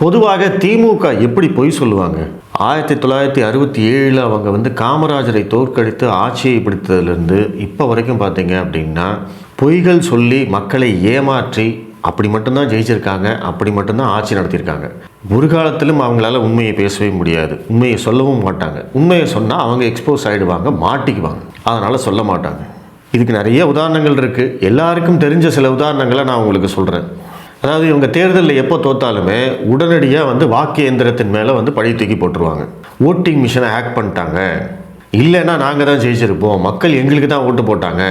பொதுவாக திமுக எப்படி பொய் சொல்லுவாங்க? ஆயிரத்தி தொள்ளாயிரத்தி அறுபத்தி ஏழில் அவங்க வந்து காமராஜரை தோற்கடித்து ஆட்சியை பிடித்ததுலேருந்து இப்போ வரைக்கும் பார்த்தீங்க அப்படின்னா பொய்கள் சொல்லி மக்களை ஏமாற்றி அப்படி மட்டும்தான் ஜெயிச்சிருக்காங்க அப்படி மட்டும்தான் ஆட்சி நடத்தியிருக்காங்க. ஒரு காலத்திலும் அவங்களால உண்மையை பேசவே முடியாது. உண்மையை சொல்லவும் மாட்டாங்க. உண்மையை சொன்னால் அவங்க எக்ஸ்போஸ் ஆகிடுவாங்க மாட்டிக்குவாங்க. அதனால் சொல்ல மாட்டாங்க. இதுக்கு நிறைய உதாரணங்கள் இருக்குது எல்லாருக்கும் தெரிஞ்ச சில உதாரணங்களை நான் உங்களுக்கு சொல்கிறேன் அதாவது இவங்க தேர்தலில் எப்போ தோத்தாலுமே உடனடியாக வந்து வாக்கு இயந்திரத்தின் மேலே வந்து பழி தூக்கி போட்டுருவாங்க. ஓட்டிங் மிஷினை ஹேக் பண்ணிட்டாங்க. இல்லைன்னா நாங்கள் தான் ஜெயிச்சிருப்போம். மக்கள் எங்களுக்கு தான் ஓட்டு போட்டாங்க.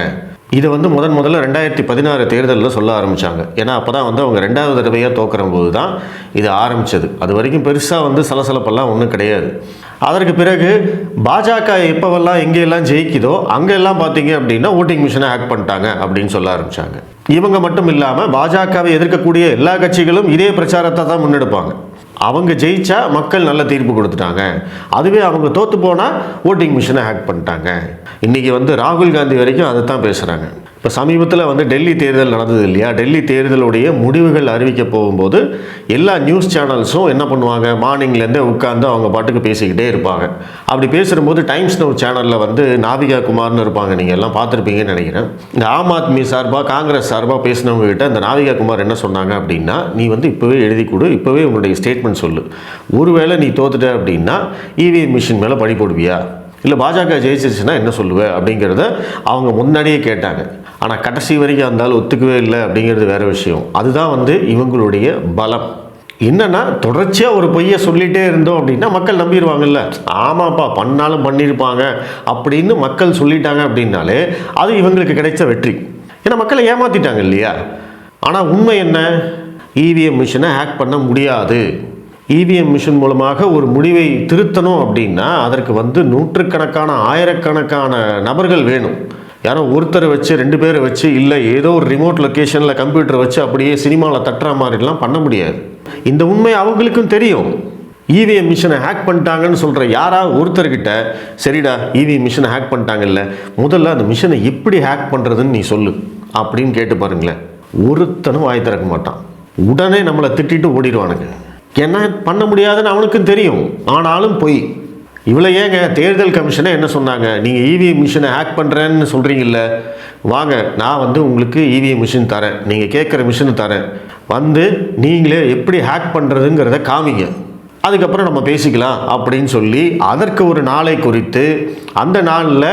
இதை வந்து முதன் முதல்ல ரெண்டாயிரத்தி பதினாறு தேர்தலில் சொல்ல ஆரம்பித்தாங்க ஏன்னா அப்போ தான் வந்து அவங்க ரெண்டாவது தடவையாக தோக்கிற போது தான் இது ஆரம்பித்தது அது வரைக்கும் பெருசாக வந்து சலசலப்பெல்லாம் ஒன்றும் கிடையாது. அதற்கு பிறகு பாஜக எப்போவெல்லாம் எங்கெல்லாம் ஜெயிக்குதோ அங்கெல்லாம் பார்த்தீங்க அப்படின்னா ஓட்டிங் மிஷினை ஹேக் பண்ணிட்டாங்க அப்படின்னு சொல்ல ஆரம்பித்தாங்க இவங்க மட்டும் இல்லாமல் பாஜகவை எதிர்க்கக்கூடிய எல்லா கட்சிகளும் இதே பிரச்சாரத்தை தான் முன்னெடுப்பாங்க. அவங்க ஜெயிச்சா மக்கள் நல்ல தீர்ப்பு கொடுத்துட்டாங்க. அதுவே அவங்க தோற்று போனால் ஓட்டிங் மிஷினை ஹேக் பண்ணிட்டாங்க. இன்றைக்கி வந்து ராகுல் காந்தி வரைக்கும் அதை தான் பேசுகிறாங்க இப்போ சமீபத்தில் வந்து டெல்லி தேர்தல் நடந்தது இல்லையா? டெல்லி தேர்தலுடைய முடிவுகள் அறிவிக்க போகும்போது எல்லா நியூஸ் சேனல்ஸும் என்ன பண்ணுவாங்க? மார்னிங்லேருந்தே உட்காந்து அவங்க பாட்டுக்கு பேசிக்கிட்டே இருப்பாங்க. அப்படி பேசும்போது டைம்ஸ் நவ் சேனலில் வந்து நாவிகா குமார்னு இருப்பாங்க. நீங்கள் எல்லாம் பார்த்துருப்பீங்கன்னு நினைக்கிறேன். இந்த ஆம் ஆத்மி சார்பாக காங்கிரஸ் சார்பாக பேசினவங்க கிட்ட இந்த நாவிகா குமார் என்ன சொன்னாங்க அப்படின்னா நீ வந்து இப்போவே எழுதி கொடு இப்போவே உங்களுடைய ஸ்டேட்மெண்ட் சொல்லு. ஒருவேளை நீ தோத்துட்ட அப்படின்னா இவிஎம் மிஷின் மேலே பழி போடுவியா? இல்லை பாஜக ஜெயிச்சிருச்சுன்னா என்ன சொல்லுவேன் அப்படிங்கிறத அவங்க முன்னாடியே கேட்டாங்க. ஆனால் கடைசி வரைக்கும் அந்த ஆள் ஒத்துக்கவே இல்லை அப்படிங்கிறது வேறு விஷயம். அதுதான் வந்து இவங்களுடைய பலம். என்னன்னா தொடர்ச்சியாக ஒரு பொய்யை சொல்லிகிட்டே இருந்தோம் அப்படின்னா மக்கள் நம்பிடுவாங்கல்ல ஆமாப்பா பண்ணாலும் பண்ணியிருப்பாங்க அப்படின்னு மக்கள் சொல்லிட்டாங்க அப்படின்னாலே அது இவங்களுக்கு கிடைச்ச வெற்றி. ஏன்னா மக்களை ஏமாற்றிட்டாங்க இல்லையா? ஆனால் உண்மை என்ன? இவிஎம் மிஷினை ஹேக் பண்ண முடியாது. இவிஎம் மிஷின் மூலமாக ஒரு முடிவை திருத்தணும் அப்படின்னா அதற்கு வந்து நூற்றுக்கணக்கான ஆயிரக்கணக்கான நபர்கள் வேணும். யாரோ ஒருத்தரை வச்சு ரெண்டு பேரை வச்சு இல்லை ஏதோ ஒரு ரிமோட் லொக்கேஷனில் கம்ப்யூட்டர் வச்சு அப்படியே சினிமாவில் தட்டுற மாதிரிலாம் பண்ண முடியாது. இந்த உண்மை அவங்களுக்கும் தெரியும். இவிஎம் மிஷினை ஹேக் பண்ணிட்டாங்கன்னு சொல்கிற யாராவது ஒருத்தர்கிட்ட சரிடா இவிஎம் மிஷினை ஹேக் பண்ணிட்டாங்கல்ல முதல்ல அந்த மிஷினை எப்படி ஹேக் பண்ணுறதுன்னு நீ சொல்லு அப்படின்னு கேட்டு பாருங்களேன். ஒருத்தனும் வாய் திறக்க மாட்டான். உடனே நம்மளை திட்டிட்டு ஓடிடுவானுங்க. என்ன பண்ண முடியாதுன்னு அவனுக்கும் தெரியும். ஆனாலும் பொய். இவ்வளோ ஏங்க தேர்தல் கமிஷனை என்ன சொன்னாங்க? நீங்கள் இவிஎம் மிஷினை ஹேக் பண்ணுறேன்னு சொல்கிறீங்கல்ல வாங்க நான் வந்து உங்களுக்கு இவிஎம் மிஷின் தரேன். நீங்கள் கேட்குற மிஷினு தரேன். வந்து நீங்களே எப்படி ஹேக் பண்ணுறதுங்கிறத காமிங்க. அதுக்கப்புறம் நம்ம பேசிக்கலாம் அப்படின்னு சொல்லி அதற்கு ஒரு நாளை குறித்து அந்த நாளில்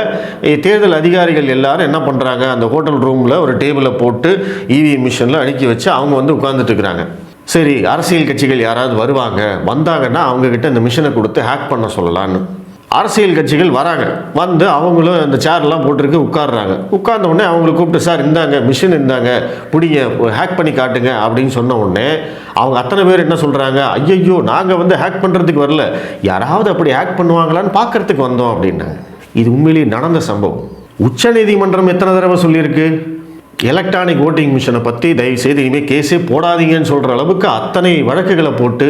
தேர்தல் அதிகாரிகள் எல்லாரும் என்ன பண்ணுறாங்க அந்த ஹோட்டல் ரூமில் ஒரு டேபிளை போட்டு இவிஎம் மிஷினில் அடுக்கி வச்சு அவங்க வந்து உட்காந்துட்டு இருக்கிறாங்க. சரி அரசியல் கட்சிகள் யாராவது வருவாங்க வந்தாங்கன்னா அவங்கக்கிட்ட இந்த மிஷினை கொடுத்து ஹேக் பண்ண சொல்லலான்னு. அரசியல் கட்சிகள் வராங்க. வந்து அவங்களும் அந்த சேர்லாம் போட்டிருக்கு உட்கார்றாங்க. உட்கார்ந்த உடனே அவங்களை கூப்பிட்டு சார் இந்தாங்க மிஷின் இருந்தாங்க பிடிங்க ஹேக் பண்ணி காட்டுங்க அப்படின்னு சொன்ன உடனே அவங்க அத்தனை பேர் என்ன சொல்கிறாங்க ஐயையோ நாங்கள் வந்து ஹேக் பண்ணுறதுக்கு வரல. யாராவது அப்படி ஹேக் பண்ணுவாங்களான்னு பார்க்கறதுக்கு வந்தோம் அப்படின்னாங்க. இது உண்மையிலேயே நடந்த சம்பவம். உச்சநீதிமன்றம் எத்தனை தடவை சொல்லியிருக்கு? எலக்ட்ரானிக் ஓட்டிங் மிஷினை பற்றி தயவுசெய்து இனிமேல் கேஸே போடாதீங்கன்னு சொல்கிற அளவுக்கு அத்தனை வழக்குகளை போட்டு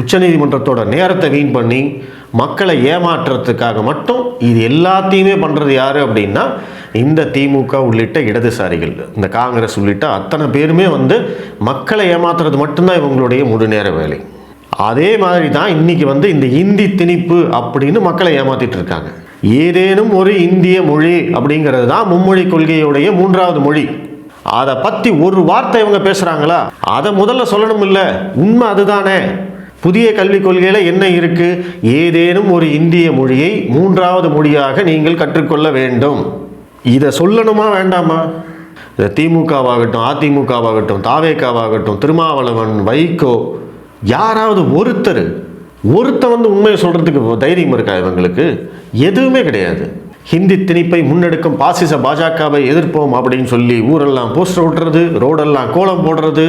உச்சநீதிமன்றத்தோட நேரத்தை வீண் பண்ணி மக்களை ஏமாற்றுறதுக்காக மட்டும் இது எல்லாத்தையுமே பண்ணுறது யார் அப்படின்னா இந்த திமுக உள்ளிட்ட இடதுசாரிகள். இந்த காங்கிரஸ் உள்ளிட்ட அத்தனை பேருமே வந்து மக்களை ஏமாத்துறது மட்டும்தான் இவங்களுடைய முழு நேர வேலை. அதே மாதிரி தான் இன்றைக்கி வந்து இந்த இந்தி திணிப்பு அப்படின்னு மக்களை ஏமாற்றிட்டு இருக்காங்க. ஏதேனும் ஒரு இந்திய மொழி அப்படிங்கிறது தான் மும்மொழி கொள்கையுடைய மூன்றாவது மொழி. அதை பற்றி ஒரு வார்த்தை இவங்க பேசுகிறாங்களா அதை முதல்ல சொல்லணும் இல்லை உண்மை அதுதானே. புதிய கல்விக் கொள்கையில் என்ன இருக்குது ஏதேனும் ஒரு இந்திய மொழியை மூன்றாவது மொழியாக நீங்கள் கற்றுக்கொள்ள வேண்டும். இதை சொல்லணுமா வேண்டாமா? இந்த திமுகவாகட்டும் அதிமுகவாகட்டும் தாவேக்காவாகட்டும் திருமாவளவன் வைகோ யாராவது ஒருத்தர் ஒருத்தன் வந்து உண்மையை சொல்கிறதுக்கு தைரியம் இருக்கா இவங்களுக்கு? எதுவுமே கிடையாது. ஹிந்தி திணிப்பை முன்னெடுக்கும் பாசிச பாஜகவை எதிர்ப்போம் அப்படின்னு சொல்லி ஊரெல்லாம் போஸ்டர் விட்டுறது ரோடெல்லாம் கோலம் போடுறது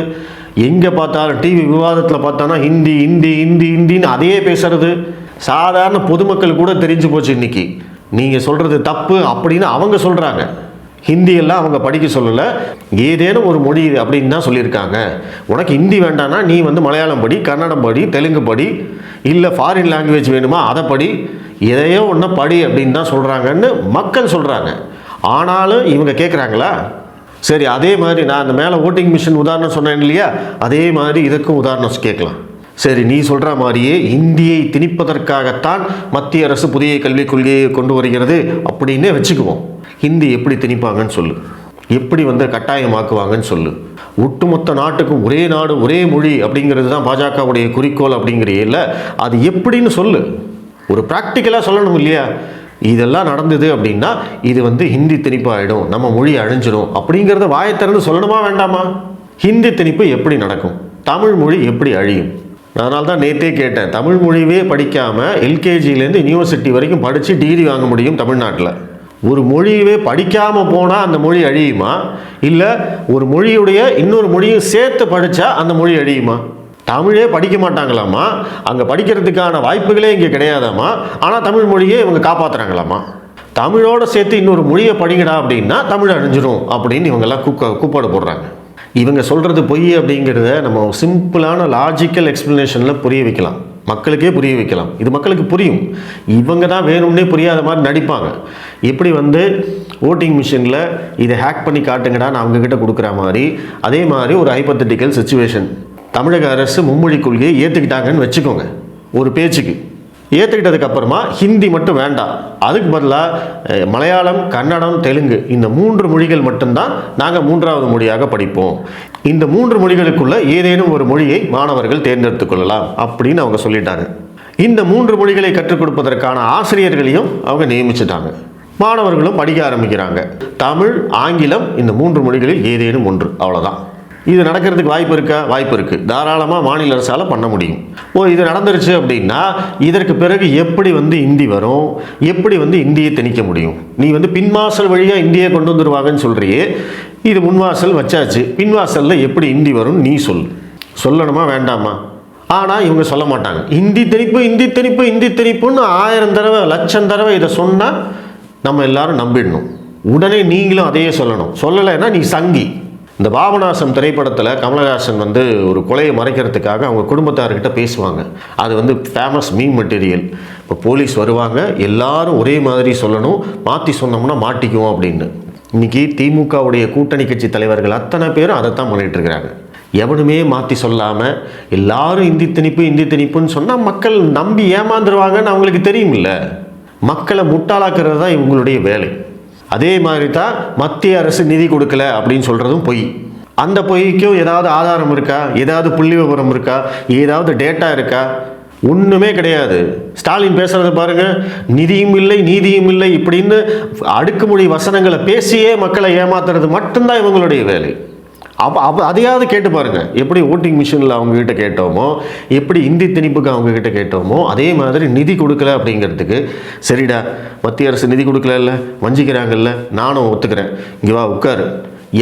எங்கே பார்த்தாலும் டிவி விவாதத்தில் பார்த்தோன்னா ஹிந்தி ஹிந்தி ஹிந்தி ஹிந்தின்னு அதையே பேசுறது. சாதாரண பொதுமக்கள் கூட தெரிஞ்சு போச்சு இன்னைக்கு. நீங்கள் சொல்கிறது தப்பு அப்படின்னு அவங்க சொல்கிறாங்க ஹிந்தியெல்லாம் அவங்க படிக்க சொல்லலை. ஏதேனும் ஒரு மொழி அப்படின்னு தான் சொல்லியிருக்காங்க. உனக்கு ஹிந்தி வேண்டாம்னா நீ வந்து மலையாளம் படி கன்னடம் படி தெலுங்கு படி இல்லை ஃபாரின் லாங்குவேஜ் வேணுமா? அதை படி எதையோ ஒன்று படி அப்படின்னு தான் சொல்கிறாங்கன்னு மக்கள் சொல்கிறாங்க ஆனாலும் இவங்க கேட்குறாங்களா சரி அதே மாதிரி நான் அந்த மேலே ஓட்டிங் மிஷின் உதாரணம் சொன்னேன் இல்லையா? அதே மாதிரி இதுக்கும் உதாரணம் கேட்கலாம். சரி நீ சொல்கிற மாதிரியே இந்தியை திணிப்பதற்காகத்தான் மத்திய அரசு புதிய கல்விக் கொள்கையை கொண்டு வருகிறது அப்படின்னே வச்சுக்குவோம். ஹிந்தி எப்படி திணிப்பாங்கன்னு சொல்லு. எப்படி வந்து கட்டாயமாக்குவாங்கன்னு சொல்லு. ஒட்டுமொத்த நாட்டுக்கும் ஒரே நாடு ஒரே மொழி அப்படிங்கிறது தான் பாஜகவுடைய குறிக்கோள் அப்படிங்கிறீல்ல அது எப்படின்னு சொல்லு. ஒரு ப்ராக்டிக்கலாக சொல்லணும் இல்லையா? இதெல்லாம் நடந்தது அப்படின்னா இது வந்து ஹிந்தி திணிப்பாயிடும் நம்ம மொழி அழிஞ்சிடும் அப்படிங்கிறத வாயத்திறந்து சொல்லணுமா வேண்டாமா? ஹிந்தி திணிப்பு எப்படி நடக்கும்? தமிழ் மொழி எப்படி அழியும்? அதனால தான் நேற்றே கேட்டேன் தமிழ் மொழியே படிக்காமல் எல்கேஜிலேருந்து யூனிவர்சிட்டி வரைக்கும் படித்து டிகிரி வாங்க முடியும் தமிழ்நாட்டில். ஒரு மொழியவே படிக்காமல் போனால் அந்த மொழி அழியுமா? இல்லை ஒரு மொழியுடைய இன்னொரு மொழியும் சேர்த்து படித்தா அந்த மொழி அழியுமா? தமிழே படிக்க மாட்டாங்களாமா? அங்கே படிக்கிறதுக்கான வாய்ப்புகளே இங்கே கிடையாதாம்மா ஆனால் தமிழ் மொழியே இவங்க காப்பாற்றுறாங்களாமா தமிழோடு சேர்த்து இன்னொரு மொழியை படிங்கடா அப்படின்னா தமிழ் அழிஞ்சிரும் அப்படின்னு இவங்கெல்லாம் கூக்க கூப்பாடு போடுறாங்க. இவங்க சொல்கிறது பொய் அப்படிங்கிறத நம்ம சிம்பிளான லாஜிக்கல் எக்ஸ்ப்ளனேஷனில் புரிய வைக்கலாம். மக்களுக்கே புரிய வைக்கலாம். இது மக்களுக்கு புரியும். இவங்க தான் வேணும்னே புரியாத மாதிரி நடிப்பாங்க. எப்படி வந்து ஓட்டிங் மிஷினில் இதை ஹேக் பண்ணி காட்டுங்கடா நான் அவங்கக்கிட்ட கொடுக்குற மாதிரி அதே மாதிரி ஒரு ஹைப்பத்தட்டிக்கல் சுச்சுவேஷன் தமிழக அரசு மும்மொழி கொள்கையை ஏற்றுக்கிட்டாங்கன்னு வச்சுக்கோங்க. ஒரு பேச்சுக்கு. ஏற்றுக்கிட்டதுக்கு அப்புறமா ஹிந்தி மட்டும் வேண்டாம். அதுக்கு பதிலாக மலையாளம் கன்னடம் தெலுங்கு இந்த மூன்று மொழிகள் மட்டும்தான் நாங்கள் மூன்றாவது மொழியாக படிப்போம். இந்த மூன்று மொழிகளுக்குள்ள ஏதேனும் ஒரு மொழியை மாணவர்கள் தேர்ந்தெடுத்துக் கொள்ளலாம் அப்படின்னு அவங்க சொல்லிட்டாங்க. இந்த மூன்று மொழிகளை கற்றுக் கொடுப்பதற்கான ஆசிரியர்களையும் அவங்க நியமிச்சிட்டாங்க. மாணவர்களும் படிக்க ஆரம்பிக்கிறாங்க. தமிழ் ஆங்கிலம் இந்த மூன்று மொழிகளில் ஏதேனும் ஒன்று அவ்வளோதான் இது நடக்கிறதுக்கு வாய்ப்பு இருக்கா? வாய்ப்பு இருக்குது தாராளமாக மாநில அரசால் பண்ண முடியும். ஓ இது நடந்துருச்சு அப்படின்னா இதற்கு பிறகு எப்படி வந்து இந்தி வரும்? எப்படி வந்து இந்தியை திணிக்க முடியும்? நீ வந்து பின்வாசல் வழியாக இந்தியை கொண்டு வந்துருவாங்கன்னு சொல்கிறியே இது முன்வாசல் வச்சாச்சு. பின்வாசலில் எப்படி இந்தி வரும் நீ சொல். சொல்லணுமா வேண்டாமா? ஆனால் இவங்க சொல்ல மாட்டாங்க. இந்தி திணிப்பு இந்தி திணிப்பு இந்தி திணிப்புன்னு ஆயிரம் தடவை லட்சம் தடவை இதை சொன்னால் நம்ம எல்லாரும் நம்பிடணும். உடனே நீங்களும் அதையே சொல்லணும். சொல்லலைன்னா நீ சங்கி. இந்த பாபநாசம் திரைப்படத்தில் கமலஹாசன் வந்து ஒரு கொலையை மறைக்கிறதுக்காக அவங்க குடும்பத்தார்கிட்ட பேசுவாங்க. அது வந்து ஃபேமஸ் மீன் மெட்டீரியல் இப்போ போலீஸ் வருவாங்க எல்லாரும் ஒரே மாதிரி சொல்லணும் மாற்றி சொன்னோம்னா மாட்டிக்குவோம் அப்படின்னு. இன்றைக்கி திமுகவுடைய கூட்டணி கட்சி தலைவர்கள் அத்தனை பேரும் அதைத்தான் பண்ணிகிட்டு இருக்கிறாங்க. எவனுமே மாற்றி சொல்லாமல் எல்லாரும் இந்தி திணிப்பு இந்தி திணிப்புன்னு சொன்னால் மக்கள் நம்பி ஏமாந்துருவாங்கன்னு அவங்களுக்கு தெரியுமில்ல. மக்களை முட்டாளாக்குறது தான் இவங்களுடைய வேலை. அதே மாதிரி தான் மத்திய அரசு நிதி கொடுக்கல அப்படின்னு சொல்கிறதும் பொய். அந்த பொய்க்கும் ஏதாவது ஆதாரம் இருக்கா? ஏதாவது புள்ளி விவரம் இருக்கா? ஏதாவது டேட்டா இருக்கா? ஒன்றுமே கிடையாது. ஸ்டாலின் பேசுகிறத பாருங்கள் நிதியும் இல்லை நீதியும் இல்லை இப்படின்னு அடுக்குமொழி வசனங்களை பேசியே மக்களை ஏமாத்துறது மட்டும்தான் இவங்களுடைய வேலை. அப்போ அப்போ அதையாவது கேட்டு பாருங்கள் எப்படி ஓட்டிங் மிஷினில் அவங்கக்கிட்ட கேட்டோமோ எப்படி இந்தி திணிப்புக்கு அவங்கக்கிட்ட கேட்டோமோ அதே மாதிரி நிதி கொடுக்கல அப்படிங்கிறதுக்கு சரிடா மத்திய அரசு நிதி கொடுக்கலல்ல வஞ்சிக்கிறாங்கல்ல நானும் ஒத்துக்கிறேன். இங்கே வா உட்காரு.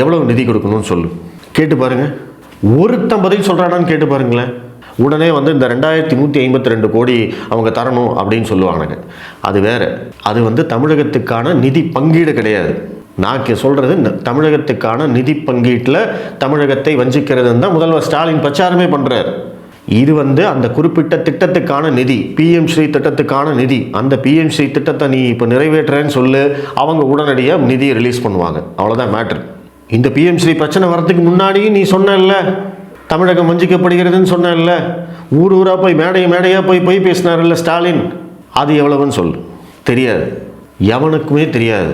எவ்வளோ நிதி கொடுக்கணும்னு சொல்லு. கேட்டு பாருங்கள் ஒருத்தன் பதில் சொல்கிறானான்னு கேட்டு பாருங்களேன். உடனே வந்து இந்த ரெண்டாயிரத்தி நூற்றி ஐம்பத்தி ரெண்டு கோடி அவங்க தரணும் அப்படின்னு சொல்லுவாங்க. அது வேற. அது வந்து தமிழகத்துக்கான நிதி பங்கீடு கிடையாது. நான் சொல்கிறது இந்த தமிழகத்துக்கான நிதி பங்கீட்டில் தமிழகத்தை வஞ்சிக்கிறதுன்னு தான் முதல்வர் ஸ்டாலின் பிரச்சாரமே பண்ணுறார் இது வந்து அந்த குறிப்பிட்ட திட்டத்துக்கான நிதி பிஎம் ஸ்ரீ திட்டத்துக்கான நிதி அந்த பிஎம் ஸ்ரீ திட்டத்தை நீ இப்போ நிறைவேற்றுறேன்னு சொல்லு அவங்க உடனடியாக நிதியை ரிலீஸ் பண்ணுவாங்க. அவ்வளோதான் மேட்ரு இந்த பிஎம் ஸ்ரீ பிரச்சனை வரத்துக்கு முன்னாடியும் நீ சொன்னல்ல தமிழகம் வஞ்சிக்கப்படுகிறதுன்னு சொன்னேன்ல ஊர் ஊராக போய் மேடையை மேடையாக போய் போய் பேசினார்ல ஸ்டாலின் அது எவ்வளவுன்னு சொல் தெரியாது. எவனுக்குமே தெரியாது.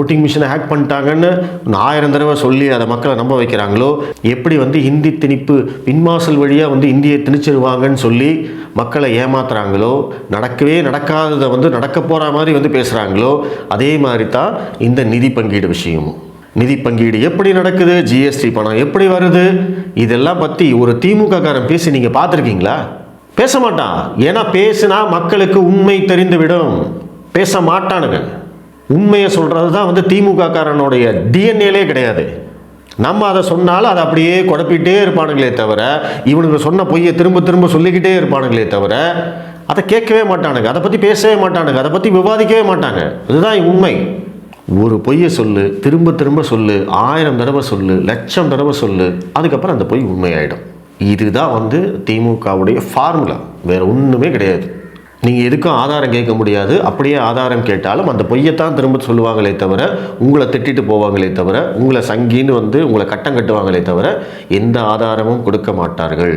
ஓட்டிங் மிஷினை ஹேக் பண்ணிட்டாங்கன்னு ஆயிரம் தடவை சொல்லி அதை மக்களை நம்ப வைக்கிறாங்களோ? எப்படி வந்து ஹிந்தி திணிப்பு பின்வாசல் வழியாக வந்து இந்தியை திணிச்சிருவாங்கன்னு சொல்லி மக்களை ஏமாத்துறாங்களோ? நடக்கவே நடக்காததை வந்து நடக்க போகிற மாதிரி வந்து பேசுகிறாங்களோ அதே மாதிரி தான் இந்த நிதி பங்கீடு விஷயமும். நிதி பங்கீடு எப்படி நடக்குது? ஜிஎஸ்டி பணம் எப்படி வருது? இதெல்லாம் பற்றி ஒரு திமுககாரன் பேசி நீங்கள் பார்த்துருக்கீங்களா? பேச மாட்டான். ஏன்னா பேசினா மக்களுக்கு உண்மை தெரிந்துவிடும். பேச மாட்டானுங்க. உண்மையை சொல்கிறது தான் வந்து திமுக காரனுடைய டிஎன்ஏலே கிடையாது. நம்ம அதை சொன்னாலும் அதை அப்படியே குழப்பிட்டே இருப்பானுங்களே தவிர இவனுங்க சொன்ன பொய்யை திரும்ப திரும்ப சொல்லிக்கிட்டே இருப்பானுங்களே தவிர அதை கேட்கவே மாட்டானுங்க. அதை பற்றி பேசவே மாட்டானுங்க. அதை பற்றி விவாதிக்கவே மாட்டாங்க. இதுதான் உண்மை. ஒரு பொய்யை சொல்லு திரும்ப திரும்ப சொல்லு ஆயிரம் தடவை சொல்லு லட்சம் தடவை சொல்லு அதுக்கப்புறம் அந்த பொய் உண்மையாயிடும். இதுதான் வந்து திமுகவுடைய ஃபார்முலா வேறு ஒன்றுமே கிடையாது. நீங்கள் எதுக்கும் ஆதாரம் கேட்க முடியாது. அப்படியே ஆதாரம் கேட்டாலும் அந்த பொய்யத்தான் திரும்ப சொல்லுவாங்களே தவிர உங்களை திட்டிட்டு போவாங்களே தவிர உங்களை சங்கின்னு வந்து உங்களை கட்டம் கட்டுவாங்களே தவிர எந்த ஆதாரமும் கொடுக்க மாட்டார்கள்.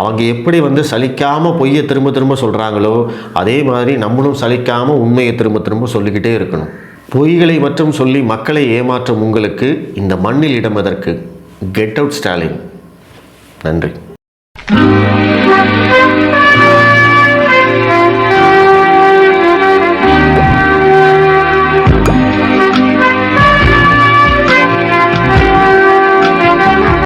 அவங்க எப்படி வந்து சலிக்காமல் பொய்யை திரும்ப திரும்ப சொல்கிறாங்களோ அதே மாதிரி நம்மளும் சலிக்காமல் உண்மையை திரும்ப திரும்ப சொல்லிக்கிட்டே இருக்கணும். பொய்களை மட்டும் சொல்லி மக்களை ஏமாற்றும் உங்களுக்கு இந்த மண்ணில் இடம் எதற்கு? கெட் அவுட் ஸ்டாலின் நன்றி.